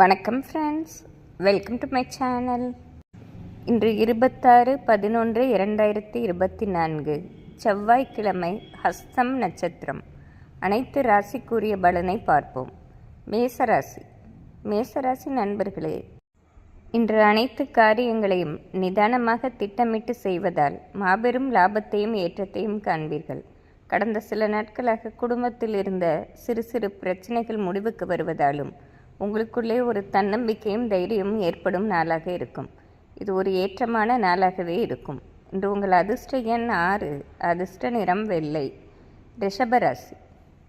வணக்கம் friends welcome to my channel இன்று இருபத்தாறு பதினொன்று இரண்டாயிரத்தி இருபத்தி நான்கு. செவ்வாய்க்கிழமை ஹஸ்தம் நட்சத்திரம். அனைத்து ராசிக்குரிய பலனை பார்ப்போம். மேசராசி. மேசராசி நண்பர்களே இன்று அனைத்து காரியங்களையும் நிதானமாக திட்டமிட்டு செய்வதால் மாபெரும் லாபத்தையும் ஏற்றத்தையும் காண்பீர்கள். கடந்த சில நாட்களாக குடும்பத்தில் இருந்த சிறு சிறு பிரச்சனைகள் முடிவுக்கு வருவதாலும் உங்களுக்குள்ளே ஒரு தன்னம்பிக்கையும் தைரியமும் ஏற்படும் நாளாக இருக்கும். இது ஒரு ஏற்றமான நாளாகவே இருக்கும். இன்று உங்கள் அதிர்ஷ்ட எண் ஆறு அதிர்ஷ்ட நிறம் வெள்ளை. ரிஷபராசி.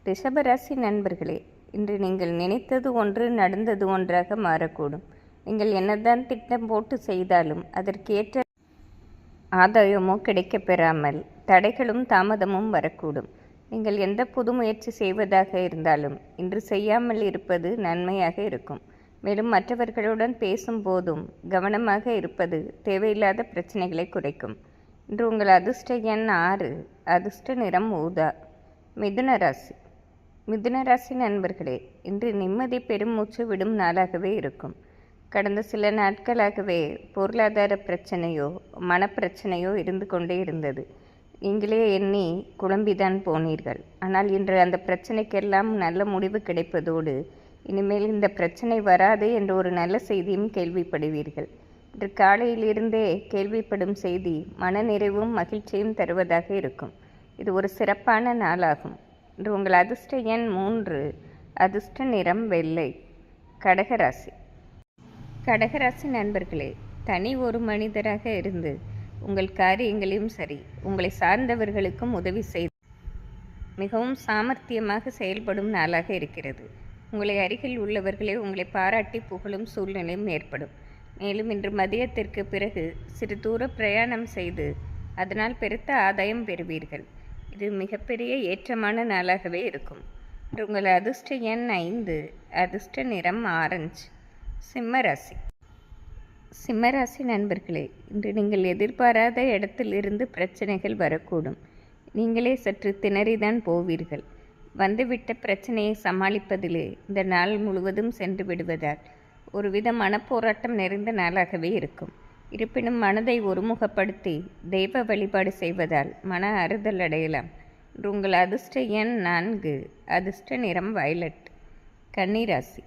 ரிஷபராசி நண்பர்களே இன்று நீங்கள் நினைத்தது ஒன்று நடந்தது ஒன்றாக மாறக்கூடும். நீங்கள் என்னதான் திட்டம் போட்டு செய்தாலும் அதற்கேற்ற ஆதாயமோ கிடைக்கப் பெறாமல் தடைகளும் தாமதமும் வரக்கூடும். நீங்கள் எந்த புது முயற்சி செய்வதாக இருந்தாலும் இன்று செய்யாமல் இருப்பது நன்மையாக இருக்கும். மேலும் மற்றவர்களுடன் பேசும்போதும் கவனமாக இருப்பது தேவையில்லாத பிரச்சனைகளை குறைக்கும். இன்று உங்கள் அதிர்ஷ்ட எண் ஆறு அதிர்ஷ்ட நிறம் ஊதா. மிதுன ராசி. மிதுன ராசி நண்பர்களே இன்று நிம்மதி பெருமூச்சு விடும் நாளாகவே இருக்கும். கடந்த சில நாட்களாகவே பொருளாதார பிரச்சனையோ மனப்பிரச்சனையோ இருந்து கொண்டே இருந்தது. நீங்களே எண்ணி குழம்பிதான் போனீர்கள். ஆனால் இன்று அந்த பிரச்சனைக்கெல்லாம் நல்ல முடிவு கிடைப்பதோடு இனிமேல் இந்த பிரச்சனை வராது என்ற ஒரு நல்ல செய்தியும் கேள்விப்படுவீர்கள். இன்று காலையிலிருந்தே கேள்விப்படும் செய்தி மனநிறைவும் மகிழ்ச்சியும் தருவதாக இருக்கும். இது ஒரு சிறப்பான நாளாகும். இன்று உங்கள் அதிர்ஷ்ட எண் மூன்று அதிர்ஷ்ட நிறம் வெள்ளை கடகராசி. கடகராசி நண்பர்களே தனி ஒரு மனிதராக இருந்து உங்கள் காரியங்களையும் சரி உங்களை சார்ந்தவர்களுக்கும் உதவி செய்து மிகவும் சாமர்த்தியமாக செயல்படும் நாளாக இருக்கிறது. உங்களை அருகில் உள்ளவர்களே உங்களை பாராட்டி புகழும் சூழ்நிலையும் ஏற்படும். மேலும் இன்று மதியத்திற்கு பிறகு சிறு தூர பிரயாணம் செய்து அதனால் பெருத்த ஆதாயம் பெறுவீர்கள். இது மிகப்பெரிய ஏற்றமான நாளாகவே இருக்கும். உங்கள் அதிர்ஷ்ட எண் ஐந்து அதிர்ஷ்ட நிறம் ஆரஞ்சு சிம்ம ராசி. சிம்மராசி நண்பர்களே இன்று நீங்கள் எதிர்பாராத இடத்திலிருந்து பிரச்சனைகள் வரக்கூடும். நீங்களே சற்று திணறிதான் போவீர்கள். வந்துவிட்ட பிரச்சனையை சமாளிப்பதிலே இந்த நாள் முழுவதும் சென்று விடுவதால் ஒருவித மனப்போராட்டம் நிறைந்த நாளாகவே இருக்கும். இருப்பினும் மனதை ஒருமுகப்படுத்தி தெய்வ வழிபாடு செய்வதால் மன அறுதல் அடையலாம். உங்கள் அதிர்ஷ்ட எண் நான்கு அதிர்ஷ்ட நிறம் வயலட். கன்னிராசி.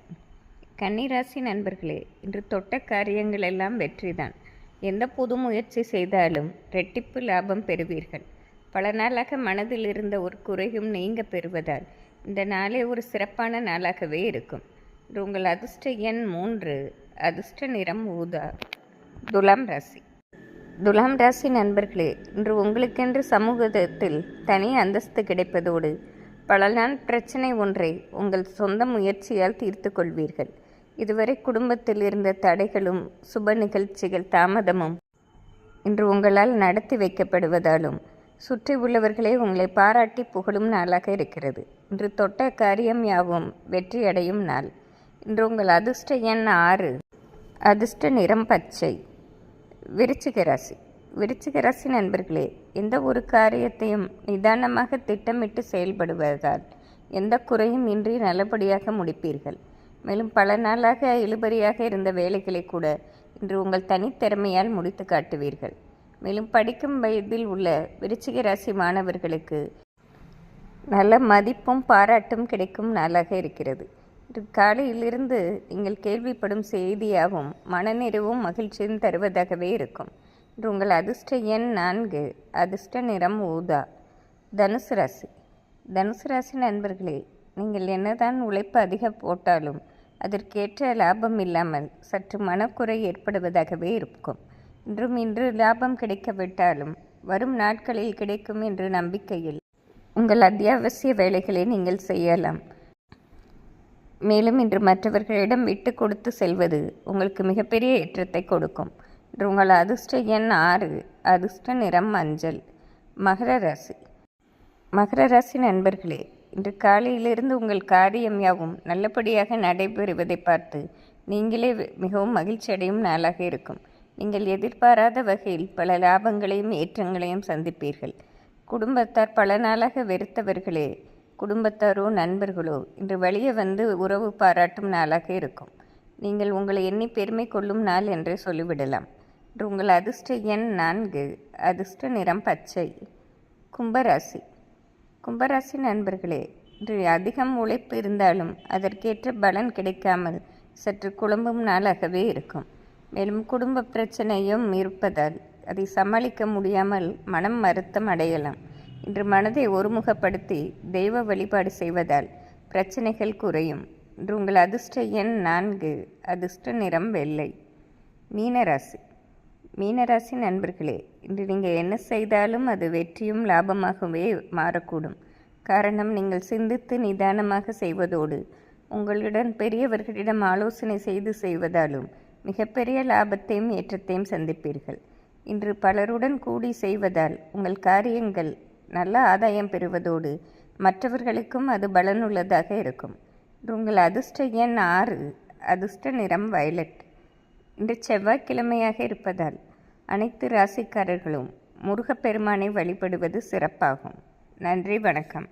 கன்னிராசி நண்பர்களே இன்று தொட்ட காரியங்கள் எல்லாம் வெற்றிதான். எந்த புது முயற்சி செய்தாலும் ரெட்டிப்பு லாபம் பெறுவீர்கள். பல நாளாக மனதில் இருந்த ஒரு குறையும் நீங்க பெறுவதால் இந்த நாளே ஒரு சிறப்பான நாளாகவே இருக்கும். இன்று உங்கள் அதிர்ஷ்ட எண் மூன்று அதிர்ஷ்ட நிறம் ஊதா. துலாம் ராசி. துலாம் ராசி நண்பர்களே இன்று உங்களுக்கென்று சமூகத்தில் தனி அந்தஸ்து கிடைப்பதோடு பல நாள் பிரச்சனை ஒன்றை உங்கள் சொந்த முயற்சியால் தீர்த்து கொள்வீர்கள். இதுவரை குடும்பத்தில் இருந்த தடைகளும் சுப நிகழ்ச்சிகள் தாமதமும் இன்று உங்களால் நடத்தி வைக்கப்படுவதாலும் சுற்றி உள்ளவர்களே உங்களை பாராட்டி புகழும் நாளாக இருக்கிறது. இன்று தொட்ட காரியம் யாவும் வெற்றியடையும் நாள். இன்று உங்கள் அதிர்ஷ்ட எண் ஆறு அதிர்ஷ்ட நிறம் பச்சை. விருச்சிக ராசி. விருச்சிக ராசி நண்பர்களே எந்த ஒரு காரியத்தையும் நிதானமாக திட்டமிட்டு செயல்படுவதால் எந்த குறையும் இன்றி நல்லபடியாக முடிப்பீர்கள். மேலும் பல நாளாக இழுபறியாக இருந்த வேலைகளை கூட இன்று உங்கள் தனித்திறமையால் முடித்து காட்டுவீர்கள். மேலும் படிக்கும் வயதில் உள்ள விருச்சிக ராசி மாணவர்களுக்கு நல்ல மதிப்பும் பாராட்டும் கிடைக்கும் நாளாக இருக்கிறது. இன்று காலையிலிருந்து நீங்கள் கேள்விப்படும் செய்தியாகவும் மனநிறைவும் மகிழ்ச்சியும் தருவதாகவே இருக்கும். இன்று உங்கள் அதிர்ஷ்ட எண் நான்கு அதிர்ஷ்ட நிறம் ஊதா தனுசு ராசி. தனுசு ராசி நண்பர்களே நீங்கள் என்னதான் உழைப்பு அதிக போட்டாலும் அதற்கேற்ற லாபம் இல்லாமல் சற்று மனக்குறை ஏற்படுவதாகவே இருக்கும். இன்றும் இன்று லாபம் கிடைக்கவிட்டாலும் வரும் நாட்களில் கிடைக்கும் என்ற நம்பிக்கையில் உங்கள் அத்தியாவசிய வேலைகளை நீங்கள் செய்யலாம். மேலும் இன்று மற்றவர்களிடம் விட்டு கொடுத்து செல்வது உங்களுக்கு மிகப்பெரிய ஏற்றத்தை கொடுக்கும். இன்று உங்கள் அதிர்ஷ்ட எண் ஆறு அதிர்ஷ்ட நிறம் மஞ்சள். மகர ராசி. மகர ராசி நண்பர்களே இன்று காலையிலிருந்து உங்கள் காரியம் யாவும் நல்லபடியாக நடைபெறுவதை பார்த்து நீங்களே மிகவும் மகிழ்ச்சி அடையும் நாளாக இருக்கும். நீங்கள் எதிர்பாராத வகையில் பல லாபங்களையும் ஏற்றங்களையும் சந்திப்பீர்கள். குடும்பத்தார் பல நாளாக வெறுத்தவர்களே குடும்பத்தாரோ நண்பர்களோ இன்று வெளியே வந்து உறவு பாராட்டும் நாளாக இருக்கும். நீங்கள் உங்களை எண்ணி பெருமை கொள்ளும் நாள் என்றே சொல்லிவிடலாம். இன்று உங்கள் அதிர்ஷ்ட எண் நான்கு அதிர்ஷ்ட நிறம் பச்சை கும்பராசி. கும்பராசி நண்பர்களே இன்று அதிகம் உழைப்பு இருந்தாலும் அதற்கேற்ற பலன் கிடைக்காமல் சற்று குழம்பும் நாளாகவே இருக்கும். மேலும் குடும்ப பிரச்சனையும் இருப்பதால் அதை சமாளிக்க முடியாமல் மனம் வருத்தம் அடையலாம். இன்று மனதை ஒருமுகப்படுத்தி தெய்வ வழிபாடு செய்வதால் பிரச்சனைகள் குறையும். இன்று உங்கள் அதிர்ஷ்ட எண் நான்கு அதிர்ஷ்ட நிறம் வெள்ளை. மீனராசி மீனராசி நண்பர்களே இன்று நீங்கள் என்ன செய்தாலும் அது வெற்றியும் லாபமாகவே மாறக்கூடும். காரணம் நீங்கள் சிந்தித்து நிதானமாக செய்வதோடு உங்களுடன் பெரியவர்களிடம் ஆலோசனை செய்து செய்வதாலும் மிகப்பெரிய லாபத்தையும் ஏற்றத்தையும் சந்திப்பீர்கள். இன்று பலருடன் கூடி செய்வதால் உங்கள் காரியங்கள் நல்ல ஆதாயம் பெறுவதோடு மற்றவர்களுக்கும் அது பலனுள்ளதாக இருக்கும். உங்கள் அதிர்ஷ்ட எண் ஆறு அதிர்ஷ்ட நிறம் வயலட். இன்று செவ்வாய்க்கிழமையாக இருப்பதால் அனைத்து ராசிக்காரர்களும் முருகப்பெருமானை வழிபடுவது சிறப்பாகும். நன்றி வணக்கம்.